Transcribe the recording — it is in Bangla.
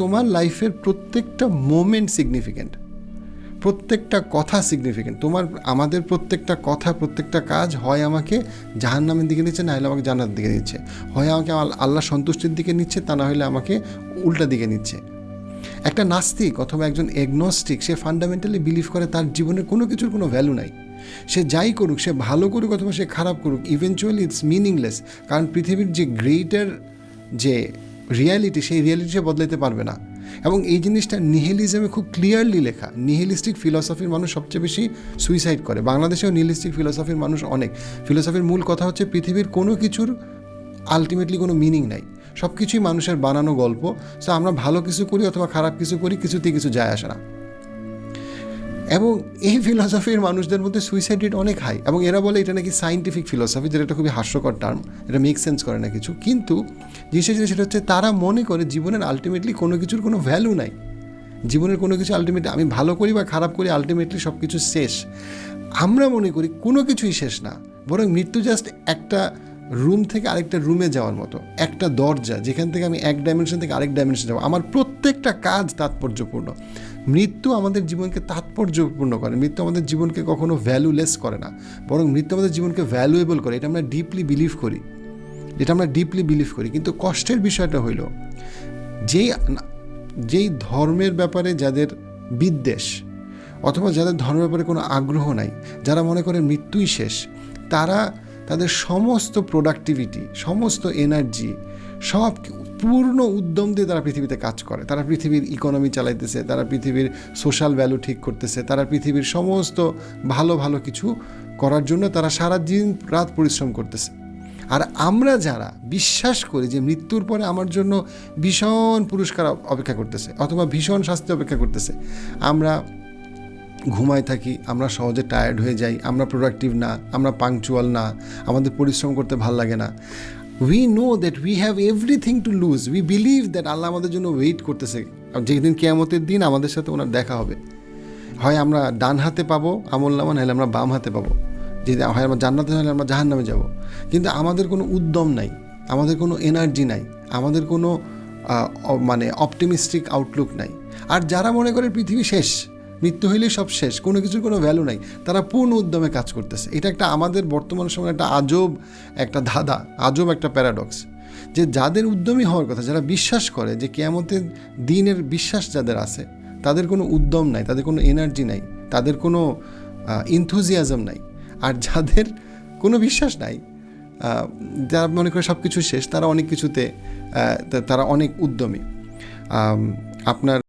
তোমার লাইফের প্রত্যেকটা মোমেন্ট সিগনিফিক্যান্ট প্রত্যেকটা কথা সিগনিফিক্যান্ট তোমার, আমাদের প্রত্যেকটা কথা, প্রত্যেকটা কাজ হয় আমাকে জাহান নামের দিকে নিচ্ছে, না হলে আমাকে জান্নাতের দিকে নিচ্ছে। হয় আমাকে আল- আল্লাহ সন্তুষ্টির দিকে নিচ্ছে, তা না হলে আমাকে উল্টা দিকে নিচ্ছে। একটা নাস্তিক অথবা একজন এগনস্টিক সে ফান্ডামেন্টালি বিলিভ করে তার জীবনের কোনো কিছুর কোনো ভ্যালু নাই। সে যাই করুক, সে ভালো করুক অথবা সে খারাপ করুক ইভেনচুয়ালি ইটস মিনিংলেস কারণ পৃথিবীর যে গ্রেটার যে রিয়ালিটি সেই রিয়ালিটি সে বদলাতে পারবে না। এবং এই জিনিসটা নিহেলিজমে খুব ক্লিয়ারলি লেখা। নিহেলিস্টিক ফিলসফির মানুষ সবচেয়ে বেশি সুইসাইড করে। বাংলাদেশেও নিহিলিস্টিক ফিলসফির মানুষ অনেক। ফিলসফির মূল কথা হচ্ছে পৃথিবীর কোনো কিছুর আলটিমেটলি কোনো মিনিং নাই। সব কিছুই মানুষের বানানো গল্প। সো আমরা ভালো কিছু করি অথবা খারাপ কিছু করি, কিছুতেই কিছু যায় আসে না। এবং এই ফিলসফির মানুষদের মধ্যে সুইসাইড রেট অনেক হাই এবং এরা বলে এটা নাকি সাইন্টিফিক ফিলসফি যেটা একটা খুবই হাস্যকর টার্ম এটা মেক সেন্স করে না কিছু। কিন্তু জিনিসটা সেটা হচ্ছে তারা মনে করে জীবনের আলটিমেটলি কোনো কিছুর কোনো ভ্যালু নাই। জীবনের কোনো কিছু আলটিমেটলি আমি ভালো করি বা খারাপ করি আলটিমেটলি সব কিছু শেষ। আমরা মনে করি কোনো কিছুই শেষ না। বরং মৃত্যু জাস্ট একটা রুম থেকে আরেকটা রুমে যাওয়ার মতো। একটা দরজা, যেখান থেকে আমি এক ডাইমেনশন থেকে আরেক ডাইমেনশন যাব। আমার প্রত্যেকটা কাজ তাৎপর্যপূর্ণ। মৃত্যু আমাদের জীবনকে তাৎপর্যপূর্ণ করে। মৃত্যু আমাদের জীবনকে কখনো ভ্যালুলেস করে না। বরং মৃত্যু আমাদের জীবনকে ভ্যালুয়েবল করে। এটা আমরা ডিপলি বিলিভ করি। এটা আমরা ডিপলি বিলিভ করি। কিন্তু কষ্টের বিষয়টা হইল, যেই যেই ধর্মের ব্যাপারে যাদের বিদ্বেষ অথবা যাদের ধর্মের ব্যাপারে কোনো আগ্রহ নাই, যারা মনে করে মৃত্যুই শেষ, তারা তাদের সমস্ত প্রোডাক্টিভিটি সমস্ত এনার্জি সব পূর্ণ উদ্যম দিয়ে তারা পৃথিবীতে কাজ করে। তারা পৃথিবীর ইকোনমি চালাইতেছে, তারা পৃথিবীর সোশ্যাল ভ্যালু ঠিক করতেছে, তারা পৃথিবীর সমস্ত ভালো ভালো কিছু করার জন্য তারা সারা দিন রাত পরিশ্রম করতেছে। আর আমরা যারা বিশ্বাস করি যে মৃত্যুর পরে আমার জন্য ভীষণ পুরস্কার অপেক্ষা করতেছে অথবা ভীষণ শাস্তি অপেক্ষা করতেছে, আমরা ঘুমায় থাকি, আমরা সহজে টায়ার্ড হয়ে যাই, আমরা প্রোডাক্টিভ না, আমরা পাংচুয়াল না, আমাদের পরিশ্রম করতে ভালো লাগে না। We know that we have everything to lose we believe that আল্লাহ আমাদের জন্য ওয়েট করতেছে। যেদিন কেয়ামতের দিন আমাদের সাথে ওনার দেখা হবে। হয় আমরা ডান হাতে পাবো, আমল নামা, নাহলে আমরা বাম হাতে পাবো। যদি হয় আমরা জান্নাতে, নাহলে আমরা জাহান নামে যাব। কিন্তু আমাদের কোনো উদ্যম নাই। আমাদের কোনো এনার্জি নাই। আমাদের কোনো মানে অপটিমিস্টিক আউটলুক নাই। আর যারা মনে করে পৃথিবী শেষ মৃত্যু হইলেই সব শেষ, কোনো কিছুর কোনো ভ্যালু নাই। তারা পূর্ণ উদ্যমে কাজ করতেছে। এটা একটা আমাদের বর্তমান সময় একটা আজব একটা ধাঁধা, আজব একটা প্যারাডক্স যে যাদের উদ্যমী হওয়ার কথা, যারা বিশ্বাস করে যে কেয়ামতের দিনের বিশ্বাস যাদের আছে, তাদের কোনো উদ্যম নাই, তাদের কোনো এনার্জি নাই, তাদের কোনো ইনথুজিয়াজম নাই। আর যাদের কোনো বিশ্বাস নাই যারা মনে করে সব কিছু শেষ, তারা অনেক কিছুতে তারা অনেক উদ্যমী। আপনার